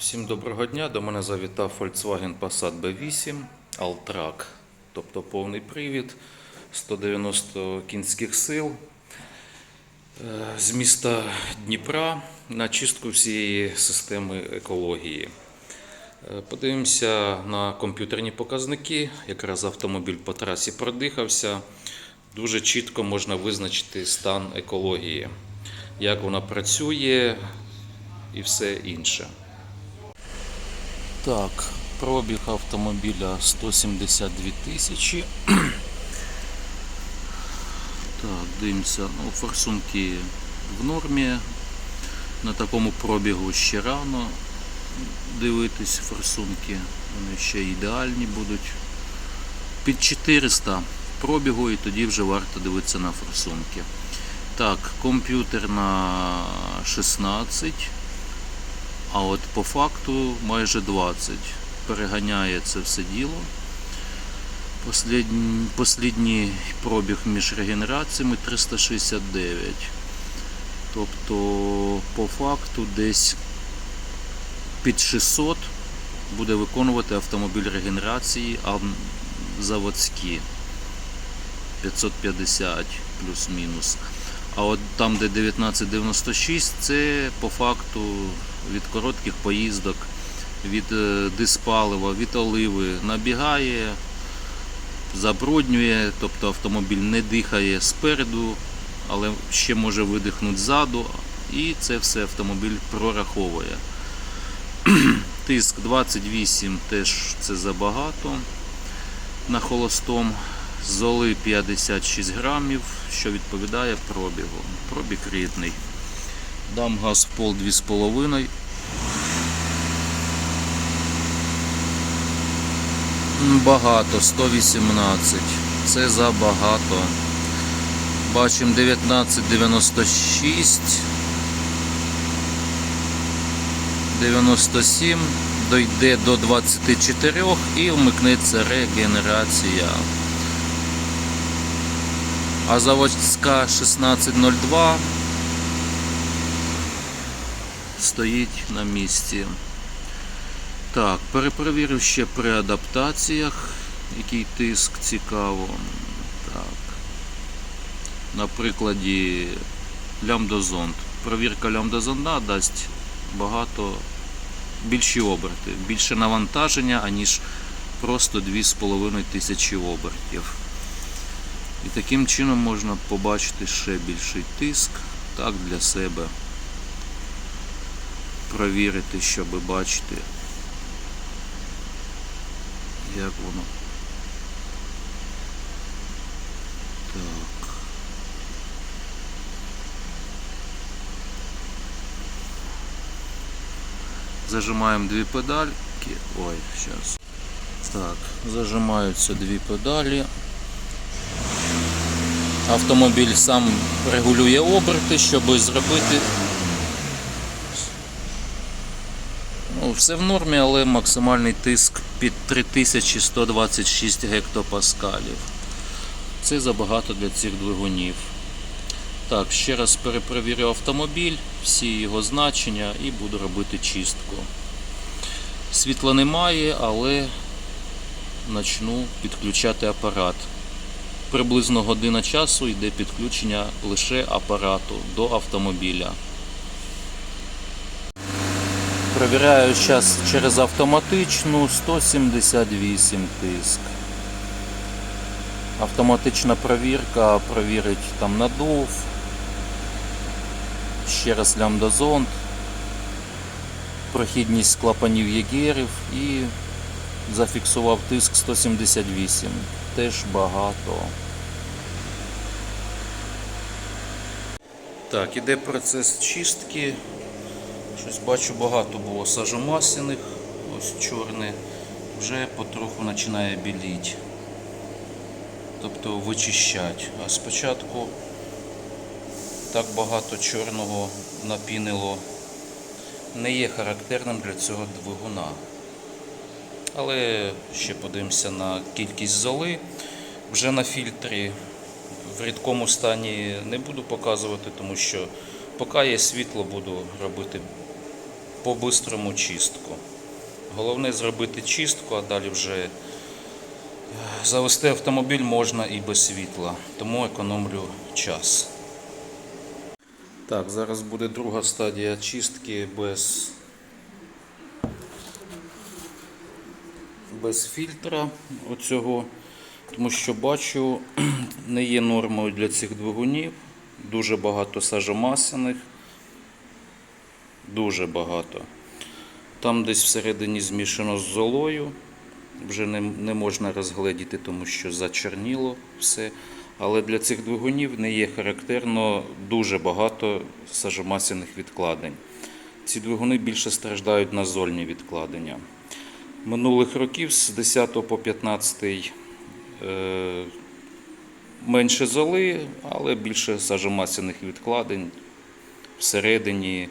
Всім доброго дня. До мене завітав Volkswagen Passat B8 Alltrack, тобто повний привід, 190 кінських сил е, з міста Дніпра на чистку всієї системи екології. Е, Подивимося на комп'ютерні показники. Якраз автомобіль по трасі продихався. Дуже чітко можна визначити стан екології, як вона працює і все інше. Так, пробіг автомобіля 172 тисячі. Так, дивимося, ну, форсунки в нормі. На такому пробігу ще рано дивитись форсунки. Вони ще ідеальні будуть. Під 400 пробігу і тоді вже варто дивитися на форсунки. Так, комп'ютер на 16. А от по факту майже 20. Переганяє це все діло. Послідній, пробіг між регенераціями 369. Тобто, по факту, десь під 600 буде виконувати автомобіль регенерації, а заводські 550 плюс-мінус. А от там, де 1996, це по факту від коротких поїздок, від е, диспалива, від оливи набігає, забруднює, тобто автомобіль не дихає спереду, але ще може видихнути ззаду, і це все автомобіль прораховує. Тиск 28 теж це забагато на холостом. Золи 56 грамів, що відповідає пробігу. Пробіг рідний. Дам газ в пол 2,5. Багато, 118. Це забагато. Бачимо 1996. 97. Дойде до 24 і вмикнеться регенерація. А заводська 1602 стоїть на місці. Так, перепровірив ще при адаптаціях, який тиск цікаво. Так. На прикладі лямбдозонд. Провірка лямбдозонда дасть багато більші оберти, більше навантаження, аніж просто 2,5 тисячі обертів. І таким чином можна побачити ще більший тиск, так для себе провірити, щоб бачити, як воно. Так. Зажимаємо дві педальки. Ой, зараз. Так, зажимаються дві педалі. Автомобіль сам регулює оберти, щоб зробити. Ну, все в нормі, але максимальний тиск під 3126 гектопаскалів. Це забагато для цих двигунів. Так, ще раз перепровірю автомобіль, всі його значення і буду робити чистку. Світла немає, але почну підключати апарат приблизно година часу йде підключення лише апарату до автомобіля. Провіряю зараз через автоматичну 178 тиск. Автоматична провірка провірить там надув. Ще раз лямбдозонд, прохідність клапанів єгерів і зафіксував тиск 178. Теж багато. Так, іде процес чистки. Щось бачу багато було сажомасляних, ось чорне, вже потроху починає біліти. Тобто вичищать. А спочатку так багато чорного напінило не є характерним для цього двигуна. Але ще подивимося на кількість золи вже на фільтрі. В рідкому стані не буду показувати, тому що поки є світло, буду робити по-бистрому чистку. Головне зробити чистку, а далі вже е, завести автомобіль можна і без світла, тому економлю час. Так, зараз буде друга стадія чистки без, без фільтра оцього, тому що бачу, не є нормою для цих двигунів. Дуже багато сажомасяних, дуже багато. Там десь всередині змішано з золою. Вже не, не можна розгледіти, тому що зачерніло все. Але для цих двигунів не є характерно дуже багато сажомасяних відкладень. Ці двигуни більше страждають на зольні відкладення. Минулих років з 10 по 15 е, менше золи, але більше сажомасяних відкладень всередині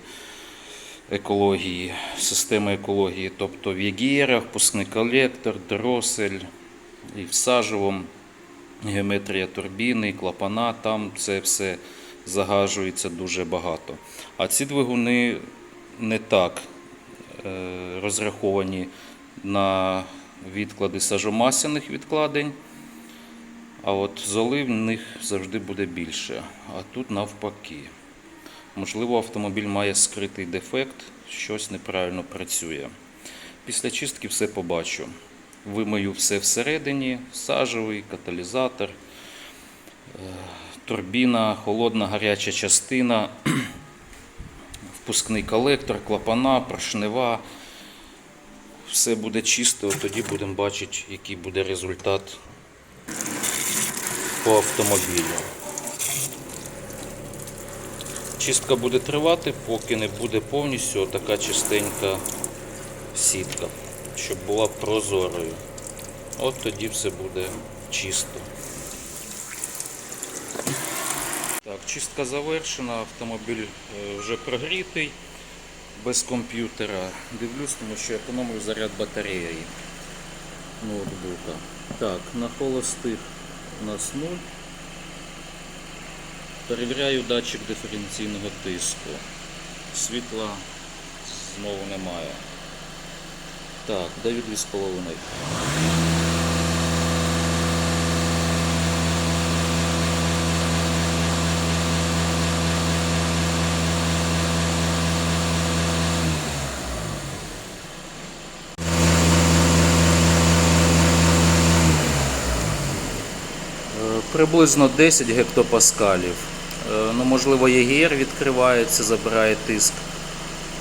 екології, системи екології, тобто в єгієрах, пускний колектор, дросель і в геометрія турбіни, клапана, там це все загажується дуже багато. А ці двигуни не так е, розраховані на відклади сажомасяних відкладень. А от золи в них завжди буде більше. А тут навпаки. Можливо, автомобіль має скритий дефект, щось неправильно працює. Після чистки все побачу. Вимию все всередині, сажевий, каталізатор, е, турбіна, холодна гаряча частина, впускний колектор, клапана, поршнева. Все буде чисто, тоді будемо бачити, який буде результат по автомобілю. Чистка буде тривати, поки не буде повністю така чистенька сітка, щоб була прозорою. От тоді все буде чисто. Так, чистка завершена, автомобіль е, вже прогрітий, без комп'ютера. Дивлюсь, тому що економлю заряд батареї ноутбука. Так, на холостих у нас 0. Перевіряю датчик диференційного тиску. Світла знову немає. Так, даю 2,5. Е, Приблизно 10 гектопаскалів. Е, Ну, можливо, ЄГР відкривається, забирає тиск.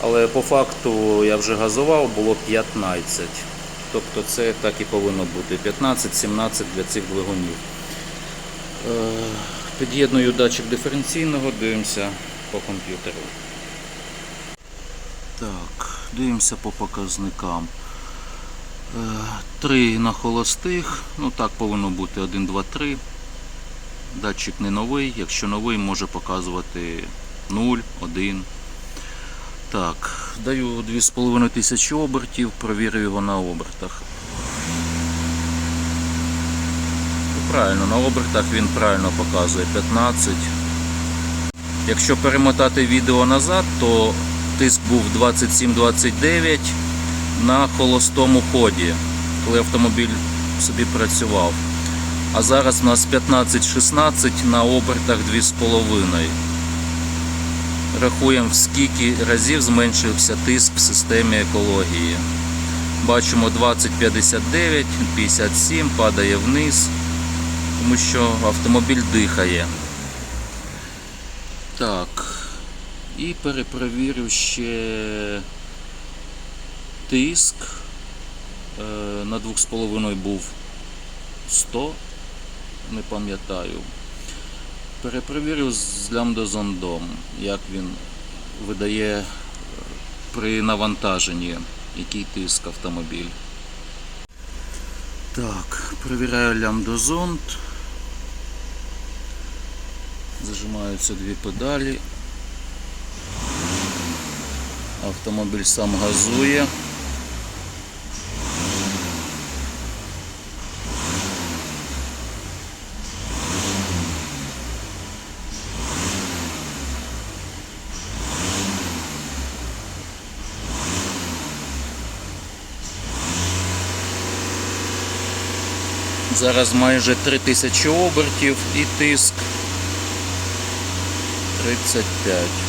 Але по факту я вже газував, було 15. Тобто це так і повинно бути. 15-17 для цих двигунів. Е, Під'єдную датчик диференційного, дивимося по комп'ютеру. Так, дивимося по показникам. 3 на холостих, ну так повинно бути 1, 2, 3. Датчик не новий, якщо новий, може показувати 0, 1. Так, даю 2,5 тисячі обертів, провірю його на обертах. Правильно, на обертах він правильно показує 15. Якщо перемотати відео назад, то тиск був 27-29 на холостому ході, коли автомобіль собі працював. А зараз у нас 15-16 на обертах 2,5. Рахуємо, в скільки разів зменшився тиск в системі екології. Бачимо 20-59, 57, падає вниз, тому що автомобіль дихає. Так. І перепровірю ще тиск. Е, На 2,5 був 100, не пам'ятаю. Перепровірю з лямдозондом, як він видає е, при навантаженні, який тиск автомобіль. Так, перевіряю лямдозонд. Зажимаються дві педалі. Автомобіль сам газує. Зараз майже 3000 обертів і тиск 35.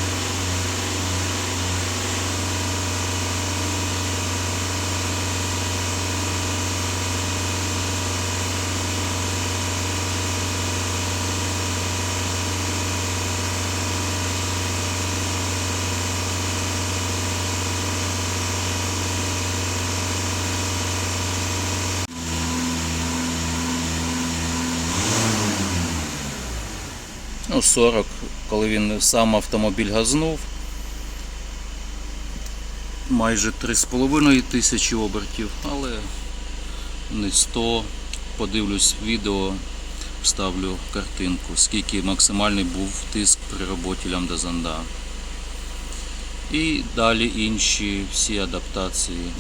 Ну, 40, коли він сам автомобіль газнув. Майже 3,5 тисячі обертів, але не 100. Подивлюсь відео, вставлю картинку, скільки максимальний був тиск при роботі лямбда зонда. І далі інші всі адаптації.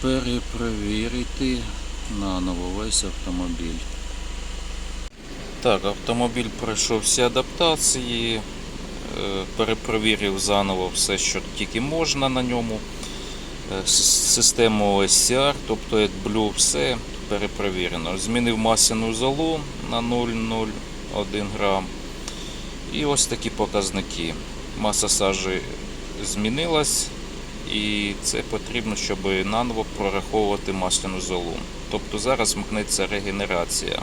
Перепровірити наново весь автомобіль. Так, автомобіль пройшов всі адаптації, е, перепровірив заново все, що тільки можна на ньому. Е, Систему SCR, тобто AdBlue, все перепровірено. Змінив масляну золу на 0,01 грам. І ось такі показники. Маса сажі змінилась, і це потрібно, щоб наново прораховувати масляну золу. Тобто зараз вмкнеться регенерація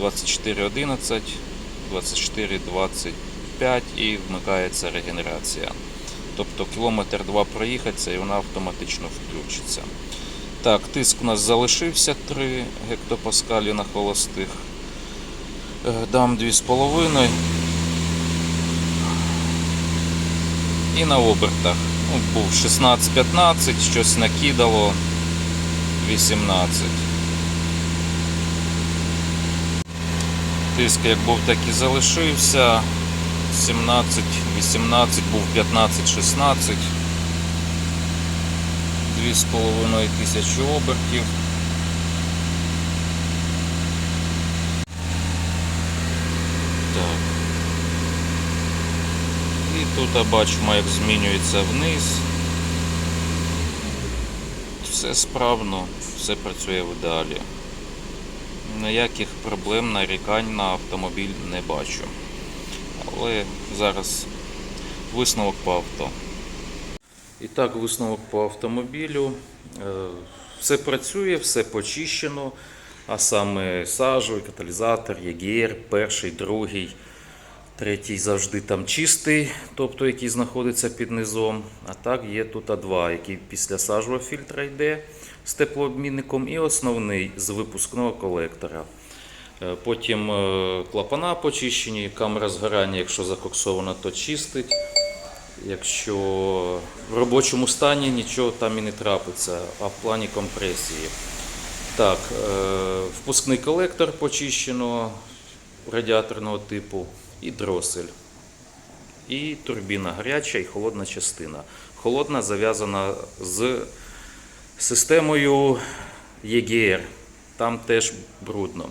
24.11, 24.25 і вмикається регенерація. Тобто кілометр два проїхаться і вона автоматично включиться. Так, тиск у нас залишився 3 гектопаскалі на холостих. Е, Дам 2,5. І на обертах. Ну, був 16-15, щось накидало 18. Тиск як був, так і залишився. 17, 18, був 15, 16. 2,5 тисячі обертів. Так. І тут бачимо, як змінюється вниз. Все справно, все працює в ідеалі. Ніяких проблем, нарікань на автомобіль не бачу. Але зараз висновок по авто. І так, висновок по автомобілю. Е, Все працює, все почищено, а саме сажу, каталізатор, ЄГР, перший, другий, третій завжди там чистий, тобто який знаходиться під низом. А так є тут А2, який після сажового фільтра йде з теплообмінником, і основний з випускного колектора. Е, Потім е, клапана почищені, камера згорання, якщо закоксована, то чистить. Якщо в робочому стані нічого там і не трапиться, а в плані компресії. Так, е, впускний колектор почищено радіаторного типу і дросель. І турбіна гаряча і холодна частина. Холодна зав'язана з системою ЄГР. Там теж брудно.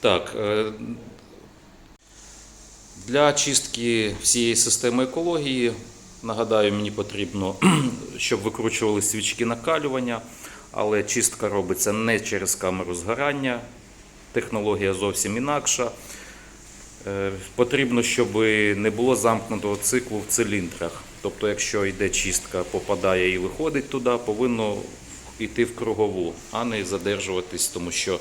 Так, е, для чистки всієї системи екології, нагадаю, мені потрібно, щоб викручували свічки накалювання, але чистка робиться не через камеру згорання, технологія зовсім інакша. Е, Потрібно, щоб не було замкнутого циклу в циліндрах. Тобто, якщо йде чистка, попадає і виходить туди, повинно йти в кругову, а не задержуватись, тому що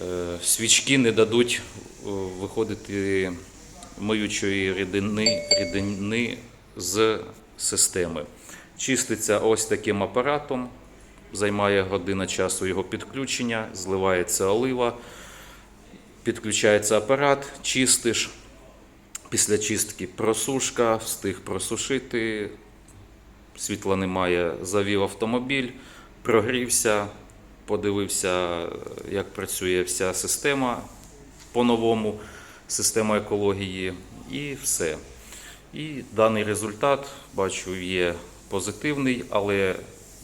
е, свічки не дадуть е, виходити миючої рідини, рідини з системи. Чиститься ось таким апаратом, займає година часу його підключення, зливається олива, підключається апарат, чистиш. Після чистки просушка, встиг просушити, світла немає, завів автомобіль, прогрівся, подивився, як працює вся система по-новому, система екології, і все. І даний результат, бачу, є позитивний, але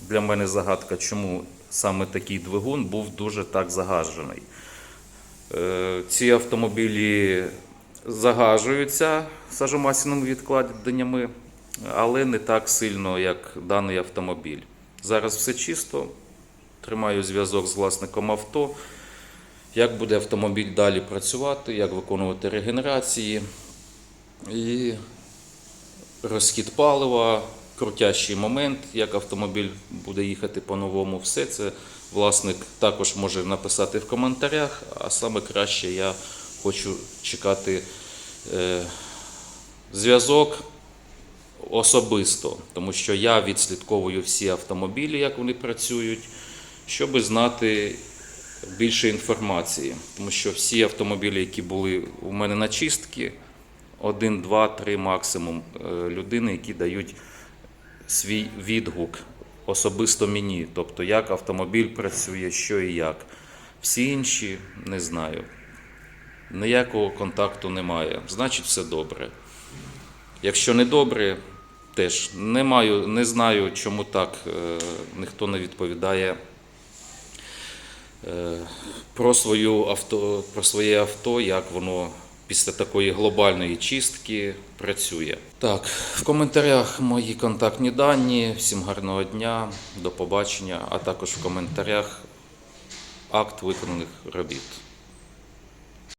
для мене загадка, чому саме такий двигун був дуже так загажений. Е, Ці автомобілі загажуються сажомасяними відкладеннями, але не так сильно, як даний автомобіль. Зараз все чисто, тримаю зв'язок з власником авто, як буде автомобіль далі працювати, як виконувати регенерації і розхід палива, крутящий момент, як автомобіль буде їхати по-новому. Все це власник також може написати в коментарях, а саме краще я хочу чекати е, зв'язок особисто, тому що я відслідковую всі автомобілі, як вони працюють, щоб знати більше інформації. Тому що всі автомобілі, які були у мене на чистці, один, два, три максимум е, людини, які дають свій відгук особисто мені, тобто як автомобіль працює, що і як. Всі інші не знаю. Ніякого контакту немає. Значить, все добре. Якщо не добре, теж не маю, не знаю, чому так е, ніхто не відповідає е, про, свою авто, про своє авто, як воно після такої глобальної чистки працює. Так, в коментарях мої контактні дані. Всім гарного дня, до побачення, а також в коментарях акт виконаних робіт.